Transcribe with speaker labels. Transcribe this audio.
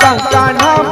Speaker 1: কাকা